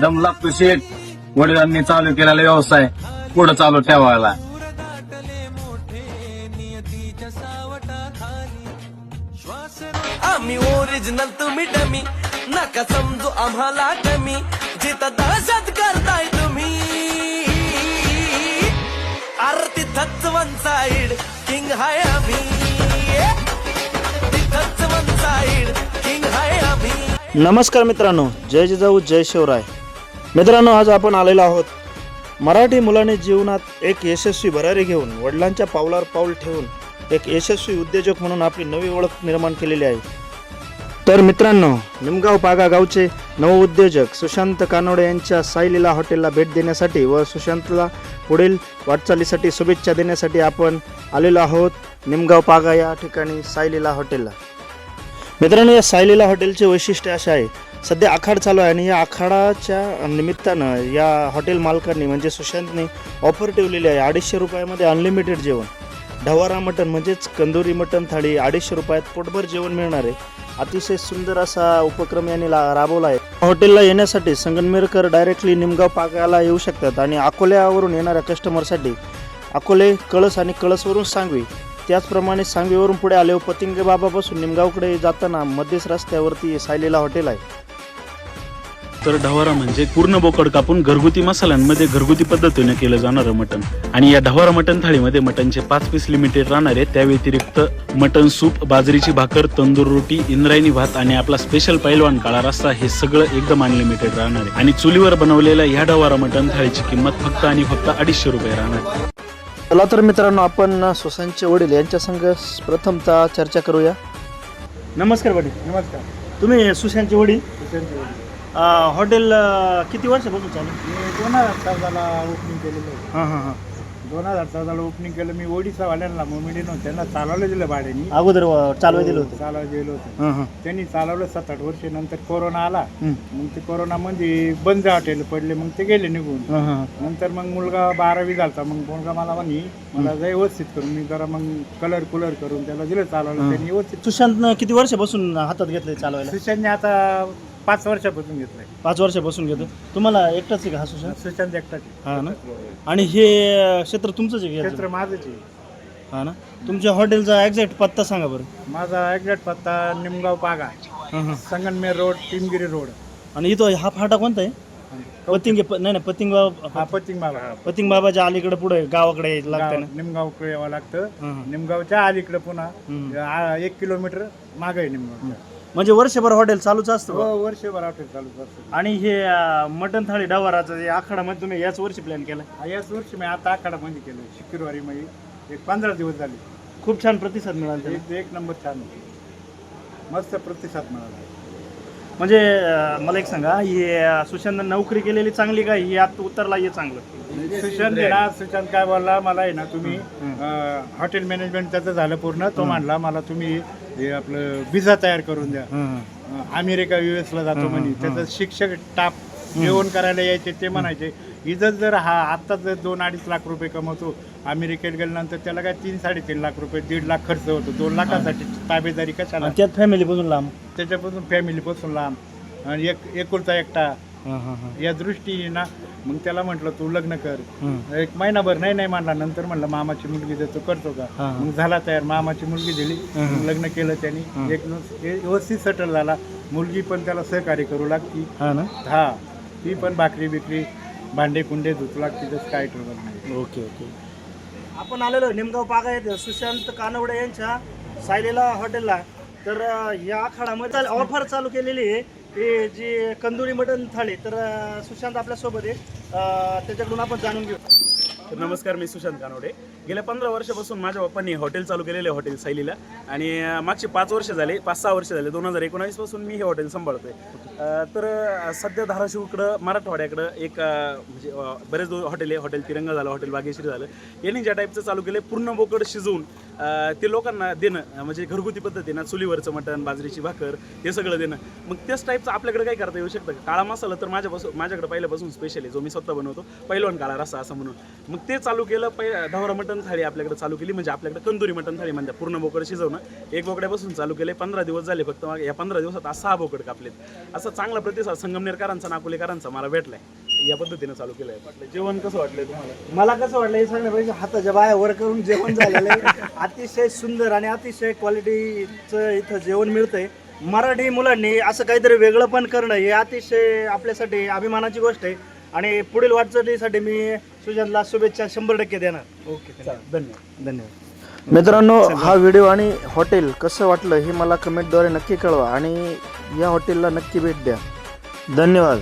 दम लागतो शेठ वडिलांनी चालू केलेला व्यवसाय पुढे चालू ठेवायला. आम्ही ओरिजिनल तुम्ही डमी. नका समजू आम्हाला कमी. जिथं दहशत करताय तुम्ही. आरती तिथंच वन साइड किंग हाय आम्ही. तिथंच वन साइड किंग हाय आम्ही. नमस्कार मित्रांनो जय जिजाऊ जय शिवराय. मित्रांनो आज आपण आलेलो आहोत मराठी मुलाने जीवनात एक यशस्वी भरारी घेऊन वडिलांच्या पावलावर पाऊल ठेवून एक यशस्वी उद्योजक म्हणून आपली नवी ओळख निर्माण केलेली आहे. तर मित्रांनो निमगाव पागा गावचे नवउद्योजक सुशांत कानोडे यांच्या साईलीला हॉटेलला भेट देण्यासाठी व सुशांतला पुढील वाटचालीसाठी शुभेच्छा देण्यासाठी आपण आलेलो आहोत निमगाव पागा या ठिकाणी साईलीला हॉटेलला. मित्रांनो या सायलीला हॉटेलचे वैशिष्ट्य असे आहे सध्या आखाड चालू आहे आणि या आखाडाच्या निमित्तानं या हॉटेल मालकांनी म्हणजे सुशांतने ऑफर ठेवलेली आहे. अडीचशे रुपयामध्ये अनलिमिटेड जेवण. ढवारा मटण म्हणजेच कंदुरी मटण थाळी अडीचशे रुपयात पोटभर जेवण मिळणार आहे. अतिशय सुंदर असा उपक्रम यांनी ला राबवला आहे. हॉटेलला येण्यासाठी संगनमेरकर डायरेक्टली निमगाव पाकाला येऊ शकतात आणि अकोल्यावरून येणाऱ्या कस्टमरसाठी अकोले कळस आणि कळसवरून सांगवी. त्याचप्रमाणे सांगवीवरून पुढे आले पतिंगे बाबापासून निमगावकडे जाताना मध्येच रस्त्यावरती सायलीला हॉटेल आहे. तर ढवारा म्हणजे पूर्ण बोकड कापून घरगुती मसाल्यांमध्ये घरगुती पद्धतीने केलं जाणारं मटण. आणि या ढवारा मटण थाळीमध्ये मटणचे पाच पीस लिमिटेड राहणार आहे त्या व्यतिरिक्त मटण सूप बाजरीची भाकर तंदूर रोटी इंद्रायणी भात आणि आपला स्पेशल पैलवान काळा रस्सा हे सगळं एकदम अनलिमिटेड राहणार आहे. आणि चुलीवर बनवलेल्या ह्या ढवारा मटण थाळीची किंमत फक्त आणि फक्त अडीचशे रुपये राहणार आहे. चला तर मित्रांनो आपण सुशांतचे वडील यांच्या संघ प्रथमतः चर्चा करूया. नमस्कार वडील नमस्कार. तुम्ही सुशांतचे वडील. हॉटेल किती वर्षापासून चालू मी दोन हजार चौदाला ओपनिंग केलेलं आहे. हां हां हां. दोन हजार चौदाला ओपनिंग केलं. मी ओडिसावाल्यांना मोमेडी नव्हतं त्यांना चालवलं दिलं भाड्यानी. अगोदर चालवाय दिलं होतं. चालवायला गेलो होतं. हां हां. त्यांनी चालवलं सात आठ वर्ष. नंतर कोरोना आला. हं. मग ते कोरोनामध्ये बंद हॉटेल पडले. मग ते गेले निघून. हां हां. नंतर मग मुलगा बारावी झालता. मग मुलगा मला म्हणे मला जरा व्यवस्थित करून. मी जरा मग कलर कुलर करून त्याला दिलं चालवलं त्यांनी व्यवस्थित सुशांतनं किती वर्षापासून हातात घेतलंय चालवायला? सुशांतने आता पाच वर्षापासून घेतलंय. पाच वर्षापासून घेतो तुम्हाला एकटाच आहे का हा सुशांत? सुशांत एकटाच हा ना? आणि हे क्षेत्र तुमचंच आहे का क्षेत्र? माझंच आहे. हा ना? तुमच्या हॉटेलचा एक्झॅक्ट पत्ता सांगा बरं. माझा एक्झॅक्ट पत्ता निमगाव पागा हां हां. Sangamner road Timgiri road. आणि इथं हा फाटा कोणता आहे? पतिंग नाही नाही पतिंग हा बाबा पतिंग बाबा पतिंग बाबाच्या अलीकडे पुढे गावाकडे लागतं ना? निमगाव यावं लागतं. हां, हां. निमगावच्या अलीकडे पुन्हा हम्म. आ- एक किलोमीटर मागे आहे निमगाव म्हणजे वर्षभर हॉटेल चालूच असतं. हो वर्षभर हॉटेल चालू असतं. आणि हे अं, मटण थाळी डवाराचं जे आखाडामध्ये तुम्ही याच वर्षी प्लॅन केला? हा, याच वर्षी मी आता आखाडा बंद केलं. शुक्रवारी मध्ये एक पंधरा दिवस झाले. खूप छान प्रतिसाद मिळाला त्याला. एक एक नंबर छान. मस्त प्रतिसाद मिळाला. म्हणजे अं, मला एक सांगा हे अं, सुशांतनं नोकरी केलेली चांगली का? ही आत उतरला हे चांगलं? सुशांत आहे ना सुशांत काय बोलला मला आहे ना तुम्ही हॉटेल मॅनेजमेंट त्याचं झालं पूर्ण. तो म्हणला मला तुम्ही हे आपलं विजा तयार करून द्या. अमेरिका युएस ला जातो म्हणे. त्याचं शिक्षक टाप जेवण करायला यायचे ते म्हणायचे इथं जर हा आता जर दोन अडीच लाख रुपये कमवतो अमेरिकेत गेल्यानंतर त्याला काय तीन साडेतीन लाख रुपये दीड लाख खर्च होतो. दोन लाखासाठी ताबेदारी कशाला? त्यात फॅमिली पासून लांब? त्याच्यापासून फॅमिलीपासून लांब. आणि एक एकुलता एकटा. या दृष्टीने ना मग त्याला म्हटलं तू लग्न कर. एक महिनाभर नाही नाही म्हणला. नंतर म्हणलं मामाची मुलगी देतो करतो का. मग झाला तयार. मामाची मुलगी दिली. लग्न केलं त्यांनी. एक व्यवस्थित सेटल झाला. मुलगी पण त्याला सहकार्य करू लागती. हां ना? हा. ती पण भाकरी बिकरी भांडे कुंडे धुतू लागते. तसं काय ट्रबल नाही. Okay okay. आपण आलेलो निमगाव पागा येते सुशांत कानवडे यांच्या सायलेला हॉटेलला तर या आखाडामध्ये ऑफर चालू केलेली आहे. हे जी कंदुरी मटण थाळी तर सुशांत आपल्यासोबत आहे. त्याच्याकडून आपण जाणून घेऊ. तर नमस्कार मी सुशांत कानोडे. गेल्या पंधरा वर्षापासून माझ्या पप्पांनी हॉटेल चालू केलेले आहे हॉटेल शैलीला आणि मागचे पाच वर्ष झाले पाच सहा वर्ष झाले दोन हजार एकोणावीसपासून मी हे हॉटेल सांभाळतोय. आहे तर सध्या धाराशिवकडं मराठवाड्याकडं एक म्हणजे बरेच दो हॉटेल आहे. हॉटेल तिरंगा झालं हॉटेल बागेश्री झालं. यांनी ज्या टाईपचं चालू केलं पूर्ण बोकड शिजवून ते लोकांना देणं म्हणजे घरगुती पद्धतीनं चुलीवरचं मटण बाजरीची भाकर हे सगळं देणं. मग त्याच टाईपचं आपल्याकडे काय करता येऊ शकतं? काळा मसाला तर माझ्यापासून माझ्याकडे पहिल्यापासून स्पेशल आहे जो मी स्वतः बनवतो पहिलवान काळा रस्सा असं म्हणून. मग ते चालू केलं पहिले ढवरा मटण थाळी आपल्याकडे चालू केली म्हणजे आपल्याकडे कंदुरी मटण थाळी म्हणतात. पूर्ण बोकड शिजवणं. एक बोकड्यापासून चालू केले पंधरा दिवस झाले फक्त मग. या पंधरा दिवसात आज सहा बोकड कापलेत. असा चांगला प्रतिसाद संगमनेरकरांचा नाकुलेकरांचा मला भेटलाय. या पद्धतीने चालू केलंय. वाटलं जेवण कसं वाटलंय तुम्हाला? मला कसं वाटलं हे सांगण्यापेक्षा हाताच्या बाया वर करून जेवण झालेलं आहे. अतिशय सुंदर आणि अतिशय क्वालिटीचं इथं जेवण मिळतंय. मराठी मुलांनी असं काहीतरी वेगळं पण करणं हे अतिशय आपल्यासाठी अभिमानाची गोष्ट आहे. आणि पुढील वाटचालीसाठी मी सुजातला शुभेच्छा शंभर टक्के देणार. ओके धन्यवाद. धन्यवाद. मित्रांनो हा व्हिडिओ आणि हॉटेल कसं वाटलं हे मला कमेंटद्वारे नक्की कळवा आणि या हॉटेलला नक्की भेट द्या. धन्यवाद.